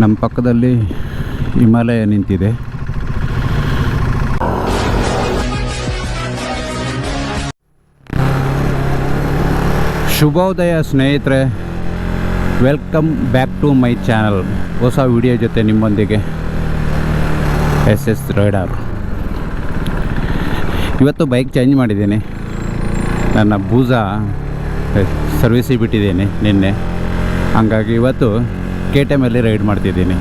ನಮ್ಮ ಪಕ್ಕದಲ್ಲಿ ಹಿಮಾಲಯ ನಿಂತಿದೆ. ಶುಭೋದಯ ಸ್ನೇಹಿತರೆ welcome back to my channel ಹೊಸ ವಿಡಿಯೋ ಜೊತೆ ನಿಮ್ಮೊಂದಿಗೆ ಎಸ್ ಎಸ್ ರೈಡರ್ ಇವತ್ತು ಬೈಕ್ ಚೇಂಜ್ ಮಾಡಿದ್ದೀನಿ. ನನ್ನ ಬೂಜ ಸರ್ವಿಸಿಗೆ ಬಿಟ್ಟಿದ್ದೀನಿ ನಿನ್ನೆ. ಹಾಗಾಗಿ ಇವತ್ತು ಕೆ ಟಿ ಎಮ್ಮಲ್ಲಿ ರೈಡ್ ಮಾಡ್ತಿದ್ದೀನಿ.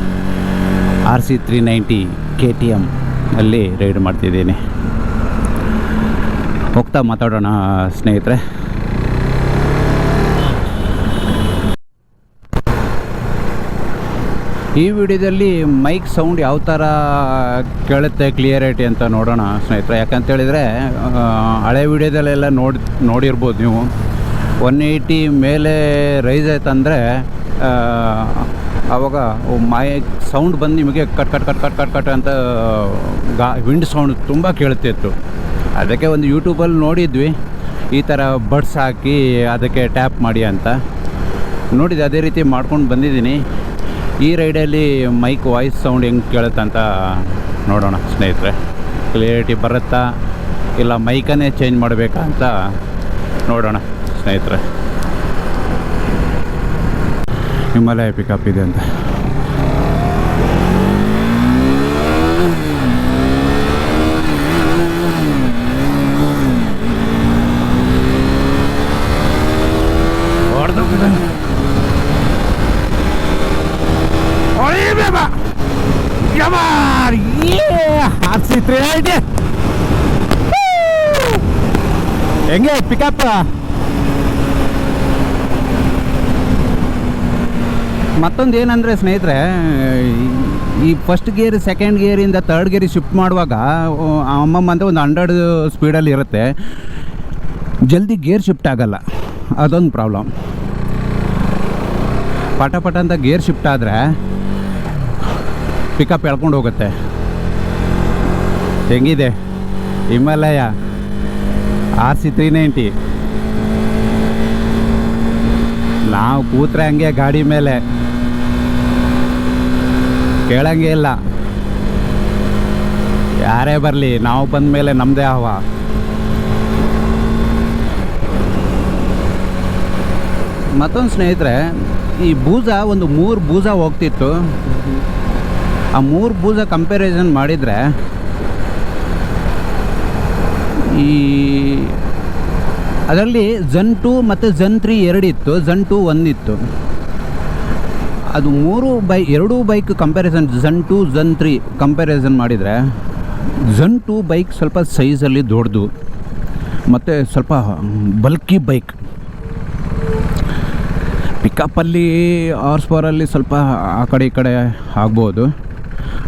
R C three ninety K T M ಅಲ್ಲಿ ರೈಡ್ ಮಾಡ್ತಿದ್ದೀನಿ. ಹೋಗ್ತಾ ಮಾತಾಡೋಣ ಸ್ನೇಹಿತರೆ. ಈ ವಿಡಿಯೋದಲ್ಲಿ ಮೈಕ್ ಸೌಂಡ್ ಯಾವ ಥರ ಕೇಳುತ್ತೆ ಕ್ಲಿಯರಿಟಿ ಅಂತ ನೋಡೋಣ ಸ್ನೇಹಿತರೆ. ಯಾಕಂತೇಳಿದರೆ ಹಳೆ ವಿಡಿಯೋದಲ್ಲೆಲ್ಲ ನೋಡಿ, ನೋಡಿರ್ಬೋದು ನೀವು. ಒನ್ ಏಯ್ಟಿ ಮೇಲೆ ರೈಸ್ ಆಯ್ತಂದರೆ ಆವಾಗ ಮೈಕ್ ಸೌಂಡ್ ಬಂದು ನಿಮಗೆ cut cut cut cut cut cut ಅಂತ ಗಾ, ವಿಂಡ್ ಸೌಂಡ್ ತುಂಬ ಕೇಳ್ತಿತ್ತು ಅದಕ್ಕೆ ಒಂದು ಯೂಟ್ಯೂಬಲ್ಲಿ ನೋಡಿದ್ವಿ. ಈ ಥರ ಬಡ್ಸ್ ಹಾಕಿ ಅದಕ್ಕೆ ಟ್ಯಾಪ್ ಮಾಡಿ ಅಂತ. ನೋಡಿದೆ, ಅದೇ ರೀತಿ ಮಾಡ್ಕೊಂಡು ಬಂದಿದ್ದೀನಿ. ಈ ರೈಡಲ್ಲಿ ಮೈಕ್ ವಾಯ್ಸ್ ಸೌಂಡ್ ಹೆಂಗೆ ಕೇಳುತ್ತೆ ಅಂತ ನೋಡೋಣ ಸ್ನೇಹಿತರೆ. ಕ್ಲಿಯರಿಟಿ ಬರುತ್ತಾ? ಇಲ್ಲ ಮೈಕನ್ನೇ ಚೇಂಜ್ ಮಾಡಬೇಕಾ ಅಂತ ನೋಡೋಣ ಸ್ನೇಹಿತರೆ. ಹಿಮಾಲಯ ಪಿಕಪ್ ಇದೆ ಅಂತ! ಹೆಂಗೆ ಪಿಕಪ್ ಮತ್ತೊಂದು ಏನಂದರೆ ಸ್ನೇಹಿತರೆ, ಈ- ಫಸ್ಟ್ ಗೇರ್ ಸೆಕೆಂಡ್ ಗೇರಿಂದ ತರ್ಡ್ ಗೇರ್ ಶಿಫ್ಟ್ ಮಾಡುವಾಗ ಅಮ್ಮಮ್ಮ ಅಂದರೆ ಒಂದು ಹಂಡ್ರೆಡ್ ಸ್ಪೀಡಲ್ಲಿ ಇರುತ್ತೆ. ಜಲ್ದಿ ಗೇರ್ ಶಿಫ್ಟ್ ಆಗಲ್ಲ. ಅದೊಂದು ಪ್ರಾಬ್ಲಮ್ ಪಟ ಪಟ ಅಂತ ಗೇರ್ ಶಿಫ್ಟ್ ಆದರೆ ಪಿಕಪ್ ಎಳ್ಕೊಂಡು ಹೋಗುತ್ತೆ. ಹೆಂಗಿದೆ? Himalaya R C three ninety ನಾವು ಕೂತ್ರೆ ಹಂಗೆ ಗಾಡಿ ಮೇಲೆ. ಕೇಳಂಗೆ ಇಲ್ಲ. ಯಾರೇ ಬರಲಿ, ನಾವು ಬಂದ ಮೇಲೆ ನಮ್ಮದೇ ಆವ ಮತ್ತೊಂದು ಸ್ನೇಹಿತರೆ, ಈ ಬೂಜ ಒಂದು ಮೂರು ಬೂಜ ಹೋಗ್ತಿತ್ತು. ಆ ಮೂರು ಬೂಜ ಕಂಪ್ಯಾರಿಸನ್ ಮಾಡಿದರೆ, ಈ ಅದರಲ್ಲಿ ಜನ್ ಟು ಮತ್ತು ಜನ್ ತ್ರೀ ಎರಡಿತ್ತು ಜನ್ ಟು ಒಂದಿತ್ತು. ಅದು ಮೂರು ಬೈ, ಎರಡೂ bike comparison gen two gen three comparison ಮಾಡಿದರೆ ಝನ್ ಟು ಬೈಕ್ ಸ್ವಲ್ಪ ಸೈಜಲ್ಲಿ ದೊಡ್ಡದು, ಮತ್ತು ಸ್ವಲ್ಪ ಬಲ್ಕಿ ಬೈಕ್ ಪಿಕಪ್ಪಲ್ಲಿ ಆರ್ಸ್ ಪವರಲ್ಲಿ ಸ್ವಲ್ಪ ಆ ಕಡೆ ಈ ಕಡೆ ಆಗ್ಬೋದು.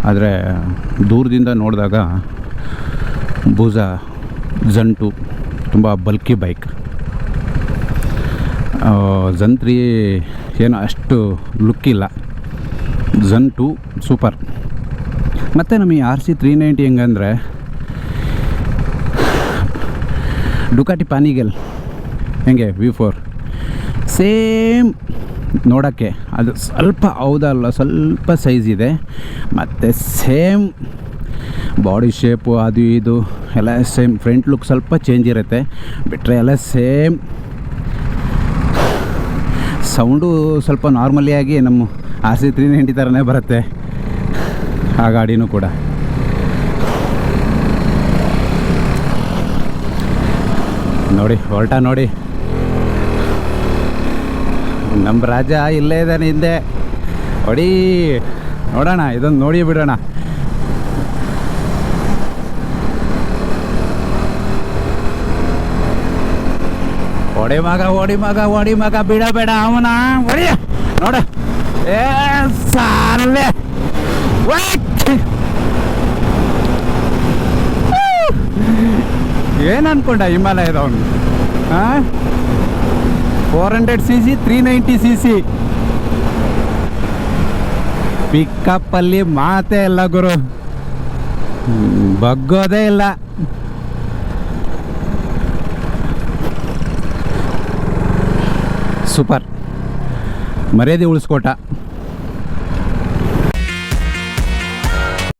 ಆದರೆ ದೂರದಿಂದ ನೋಡಿದಾಗ ಬೂಜ ಟು ತುಂಬ ಬಲ್ಕಿ ಬೈಕ್ ಜಂತ್ರಿ ಏನು ಅಷ್ಟು ಲುಕ್ ಇಲ್ಲ. ಜನ್ ಟು ಸೂಪರ್ ಮತ್ತು ನಮಗೆ ಆರ್ ಸಿ ತ್ರೀ ನೈಂಟಿ ಹೆಂಗಂದರೆ ಡುಕಾಟಿ ಪಾನಿಗೆಲ್ ಹೆಂಗೆ? ವಿ ಫೋರ್ ಸೇಮ್ ನೋಡೋಕ್ಕೆ. ಅದು ಸ್ವಲ್ಪ ಹೌದಲ್ಲ ಸ್ವಲ್ಪ ಸೈಜ್ ಇದೆ. ಮತ್ತು ಸೇಮ್ ಬಾಡಿ ಶೇಪು ಅದು ಇದು, ಎಲ್ಲ ಸೇಮ್ ಫ್ರಂಟ್ ಲುಕ್ ಸ್ವಲ್ಪ ಚೇಂಜ್ ಇರುತ್ತೆ. ಬಿಟ್ಟರೆ ಎಲ್ಲ ಸೇಮ್ ಸೌಂಡು ಸ್ವಲ್ಪ ನಾರ್ಮಲಿ ಆಗಿ ನಮ್ಮ ಆರ್ ಸಿ ತ್ರೀ ನೈಂಟಿ ಥರನೇ ಬರುತ್ತೆ. ಆ ಗಾಡಿನೂ ಕೂಡ. ನೋಡಿ, ಹೊರಟ ನೋಡಿ. ನಮ್ಮ ರಾಜ ಇಲ್ಲೇ ಇದ್ದಾನೆ ಹಿಂದೆ. ಹೊಡಿ, ನೋಡೋಣ, ಇದೊಂದು ನೋಡಿ ಬಿಡೋಣ. ಹೊಡಿ ಮಗ ಹೊಡಿ ಮಗ ಹೊಡಿ ಮಗ, ಬಿಡ, ಬೇಡ, ಅವನ ಹೊಡಿಯ ನೋಡ. ಏ ಸಾರಲ್ಲೇ ಏನು ಅನ್ಕೊಂಡ ಹಿಮಾಲಯದವನು? ಹಾಂ four hundred C C three ninety C C ಪಿಕಪ್ಪಲ್ಲಿ ಮಾತೇ ಇಲ್ಲ ಗುರು. ಬಗ್ಗೋದೇ ಇಲ್ಲ. ಸೂಪರ್. ಮರ್ಯಾದೆ ಉಳಿಸ್ಕೊಟ